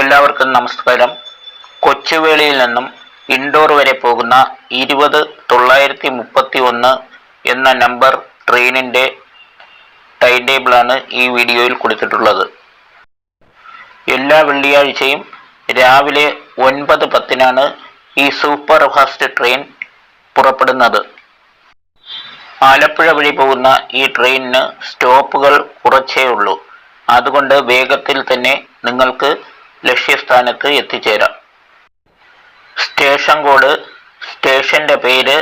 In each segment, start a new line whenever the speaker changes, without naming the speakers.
എല്ലാവർക്കും നമസ്കാരം. കൊച്ചുവേളിയിൽ നിന്നും ഇൻഡോർ വരെ പോകുന്ന ഇരുപത് തൊള്ളായിരത്തി മുപ്പത്തി ഒന്ന് എന്ന നമ്പർ ട്രെയിനിന്റെ ടൈം ടേബിളാണ് ഈ വീഡിയോയിൽ കൊടുത്തിട്ടുള്ളത്. എല്ലാ വെള്ളിയാഴ്ചയും രാവിലെ ഒൻപത് പത്തിനാണ് ഈ സൂപ്പർ ഫാസ്റ്റ് ട്രെയിൻ പുറപ്പെടുന്നത്. ആലപ്പുഴ വഴി പോകുന്ന ഈ ട്രെയിനിന് സ്റ്റോപ്പുകൾ കുറച്ചേ ഉള്ളൂ. അതുകൊണ്ട് വേഗത്തിൽ തന്നെ നിങ്ങൾക്ക് ലക്ഷ്യസ്ഥാനത്ത് എത്തിച്ചേരാം. സ്റ്റേഷൻ കോഡ് സ്റ്റേഷന്റെ പേര്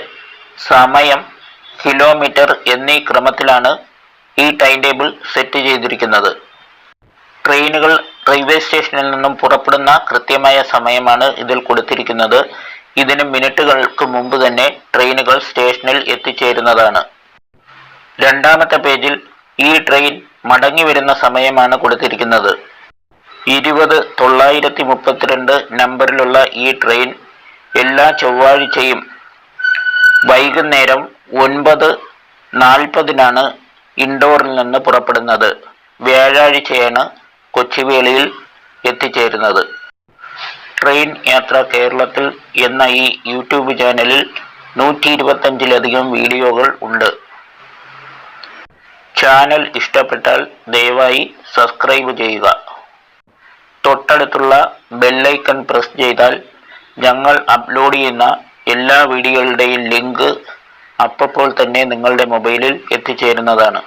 സമയം കിലോമീറ്റർ എന്നീ ക്രമത്തിലാണ് ഈ ടൈം ടേബിൾ സെറ്റ് ചെയ്തിരിക്കുന്നത്. ട്രെയിനുകൾ റെയിൽവേ സ്റ്റേഷനിൽ നിന്നും പുറപ്പെടുന്ന കൃത്യമായ സമയമാണ് ഇതിൽ കൊടുത്തിരിക്കുന്നത്. ഇതിന് മിനിറ്റുകൾക്ക് മുമ്പ് തന്നെ ട്രെയിനുകൾ സ്റ്റേഷനിൽ എത്തിച്ചേരുന്നതാണ്. രണ്ടാമത്തെ പേജിൽ ഈ ട്രെയിൻ മടങ്ങി വരുന്ന സമയമാണ് കൊടുത്തിരിക്കുന്നത്. ഇരുപത് തൊള്ളായിരത്തി മുപ്പത്തിരണ്ട് നമ്പറിലുള്ള ഈ ട്രെയിൻ എല്ലാ ചൊവ്വാഴ്ചയും വൈകുന്നേരം ഒൻപത് നാൽപ്പതിനാണ് ഇൻഡോറിൽ നിന്ന് പുറപ്പെടുന്നത്. വ്യാഴാഴ്ചയാണ് കൊച്ചുവേളിയിൽ എത്തിച്ചേരുന്നത്. ട്രെയിൻ യാത്ര കേരളത്തിൽ എന്ന ഈ യൂട്യൂബ് ചാനലിൽ നൂറ്റി ഇരുപത്തഞ്ചിലധികം വീഡിയോകൾ ഉണ്ട്. ചാനൽ ഇഷ്ടപ്പെട്ടാൽ ദയവായി സബ്സ്ക്രൈബ് ചെയ്യുക. തൊട്ടടുത്തുള്ള ബെല്ലൈക്കൺ പ്രസ് ചെയ്താൽ ഞങ്ങൾ അപ്ലോഡ് ചെയ്യുന്ന എല്ലാ വീഡിയോകളുടെയും ലിങ്ക് അപ്പോൾ തന്നെ നിങ്ങളുടെ മൊബൈലിൽ എത്തിച്ചേരുന്നതാണ്.